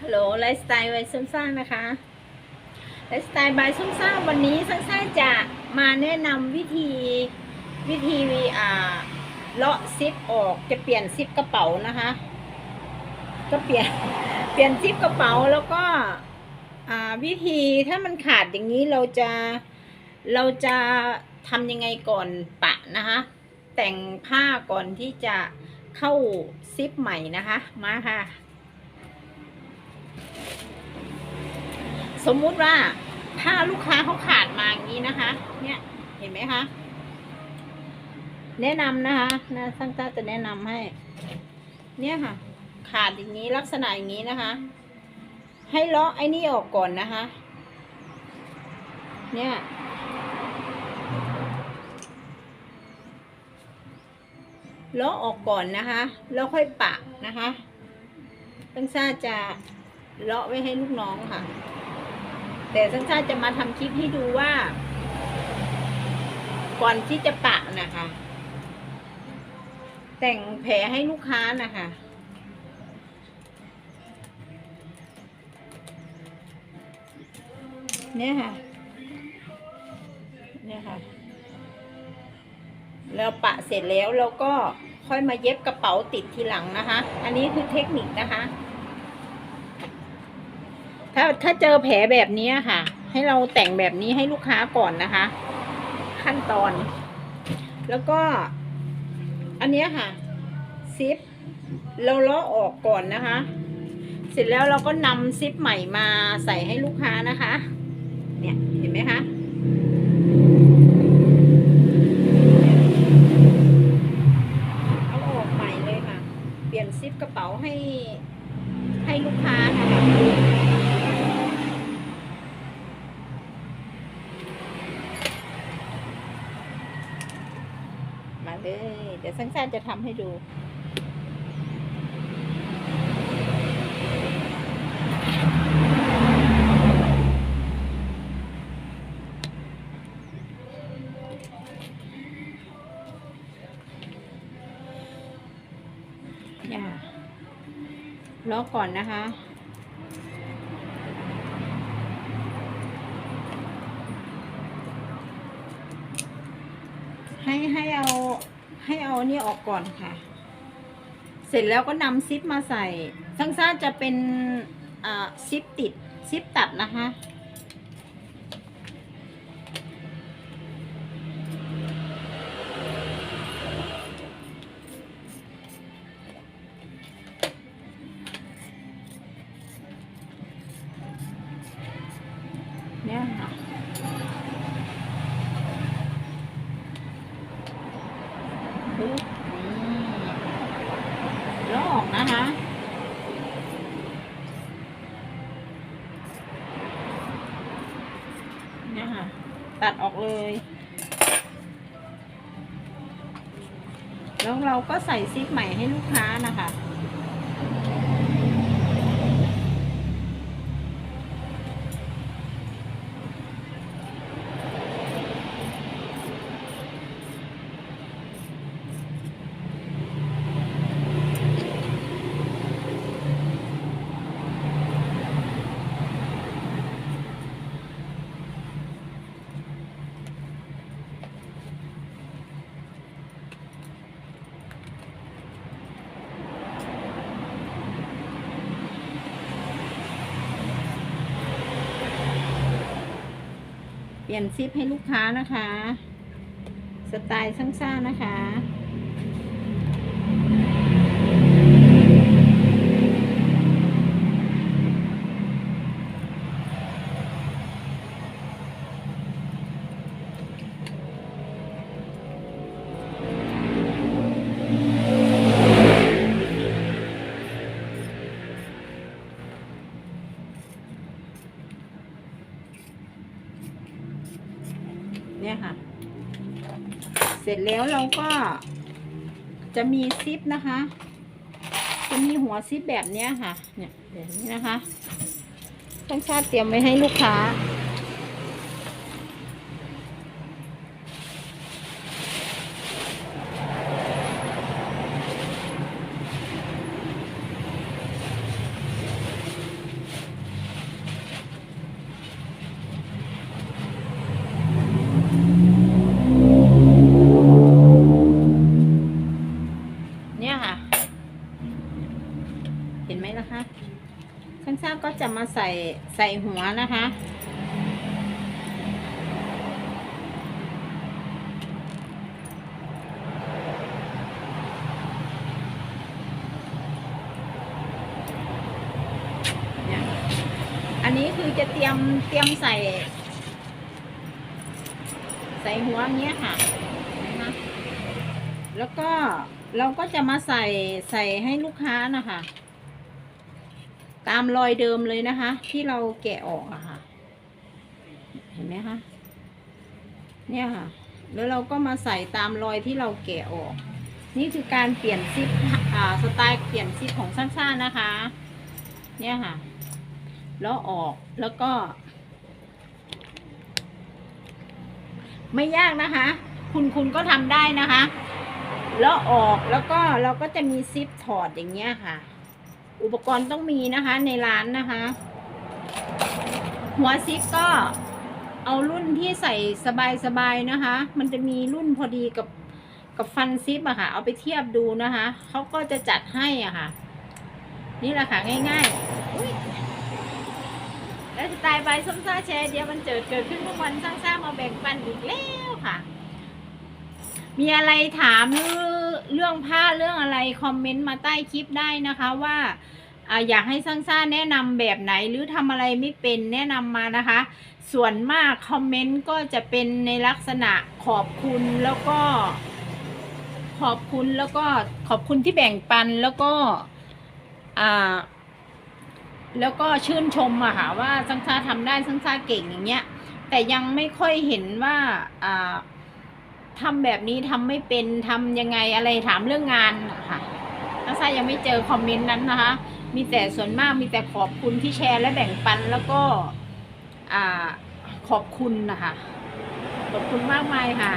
ฮัลโหลไลฟ์สไตล์ไวซุ่มซ่านะคะไลฟ์สไตล์บายซุ่มซ่าวันนี้ซุ่มซ่าจะมาแนะนำวิธีวิธีอ่าเลาะซิปออกจะเปลี่ยนซิปกระเป๋านะคะ ก็เปลี่ยนเปลี่ยนซิปกระเป๋าแล้วก็อ่าวิธีถ้ามันขาดอย่างนี้เราจะเราจะทำยังไงก่อนปะนะคะ แต่งผ้าก่อนที่จะเข้าซิปใหม่นะคะมาค่ะ สมมุติว่าถ้าลูกค้าเขาขาดมาอย่างนี้นะคะ เนี่ยเห็นไหมคะ แนะนำนะคะนะช่างต้าจะแนะนำให้ เนี่ยค่ะ ขาดอย่างนี้ลักษณะอย่างนี้นะคะ ให้เลาะไอ้นี่ออกก่อนนะคะ เนี่ยเลาะออกก่อนนะคะ แล้วค่อยปะนะคะตั้งซ่าจะเลาะไว้ให้ลูกน้องค่ะ แต่ตั้งซ่าจะมาทำคลิปให้ดูว่า ก่อนที่จะปะนะคะ แต่งแผลให้ลูกค้านะคะเนี่ยค่ะ เนี่ยค่ะ แล้วปะเสร็จแล้วเราก็ค่อยมาเย็บกระเป๋าติดทีหลังนะคะ อันนี้คือเทคนิคนะคะ ถ้าถ้าเจอแผลแบบนี้ค่ะ ให้เราแต่งแบบนี้ให้ลูกค้าก่อนนะคะ ขั้นตอน แล้วก็ อันนี้ค่ะซิปเราเลาะออกก่อนนะคะ เสร็จแล้วเราก็นำซิปใหม่มาใส่ให้ลูกค้านะคะ เนี่ยเห็นไหมคะ เอาออกใหม่เลยค่ะ เปลี่ยนซิปกระเป๋าให้ให้ลูกค้านะคะมา เลย เดี๋ยวสั้นๆจะทำให้ดูอย่าล้อกก่อนนะคะ ให้ให้เอา ให้เอาอันนี่ออกก่อนค่ะ เสร็จแล้วก็นำซิปมาใส่ซั้งซ่าจะเป็นซิปติดซิปตัดนะคะ ตัดออกเลย แล้วเราก็ใส่ซิปใหม่ให้ลูกค้านะคะ ลี่ยนซิปให้ลูกค้านะคะ สไตล์สั้นๆนะคะ เสร็จแล้วเราก็จะมีซิปนะคะ จะมีหัวซิปแบบนี้ค่ะ เนี่ยแบบนี้นะคะ ต้องชาติเตรียมไว้ให้ลูกค้า เเห็นไหมล่ะคะช่างซ่าก็จะ มาใส่ใส่หัวนะคะอันนี้คือจะเตรียมเตรียมใส่ ใส่หัวเนี้ยค่ะนะคะแล้วก็เราก็จะมาใส่ใส่ให้ลูกค้านะคะ ตามรอยเดิมเลยนะคะ ที่เราแกะออกอะค่ะ เห็นไหมคะเนี่ยค่ะ แล้วเราก็มาใส่ตามรอยที่เราแกะออก นี่คือการเปลี่ยนซิปอ่าสไตล์เปลี่ยนซิปของซ่าๆนะคะ เนี่ยค่ะ แล้วออกแล้วก็ ไม่ยากนะคะ คุณคุณก็ทำได้นะคะ แล้วออกแล้วก็เราก็จะมีซิปถอดอย่างเงี้ยค่ะ อุปกรณ์ต้องมีนะคะในร้านนะคะ หัวซิปก็เอารุ่นที่ใส่สบายๆนะคะ มันจะมีรุ่นพอดีกับกับฟันซิปอะค่ะ เอาไปเทียบดูนะคะ เขาก็จะจัดให้อะค่ะ นี่แหละค่ะง่ายๆแล้วสไตล์ใบส้มซ่าแชร์เดียวมันเจิดเกิดขึ้นทุกวันสร้างๆมาแบ่งปันอีกแล้วค่ะ มีอะไรถามหรือ เรื่องผ้าเรื่องอะไรคอมเมนต์มาใต้คลิปได้นะคะว่าอยากให้สร้างซ่าแนะนำแบบไหนหรือทำอะไรไม่เป็นแนะนำมานะคะ ส่วนมากคอมเมนต์ก็จะเป็นในลักษณะขอบคุณแล้วก็ ขอบคุณแล้วก็ขอบคุณที่แบ่งปันแล้วก็อ่าแล้วก็ชื่นชมอะค่ะว่าสังซาทำได้สังซาเก่งอย่างเงี้ย แต่ยังไม่ค่อยเห็นว่าอ่า ทำแบบนี้ทำไม่เป็นทำยังไงอะไรถามเรื่องงานอะค่ะสังซายังไม่เจอคอมเมนต์นั้นนะคะ มีแต่ส่วนมากมีแต่ขอบคุณที่แชร์และแบ่งปันแล้วก็อขอบคุณนะคะ ขอบคุณมากมายค่ะ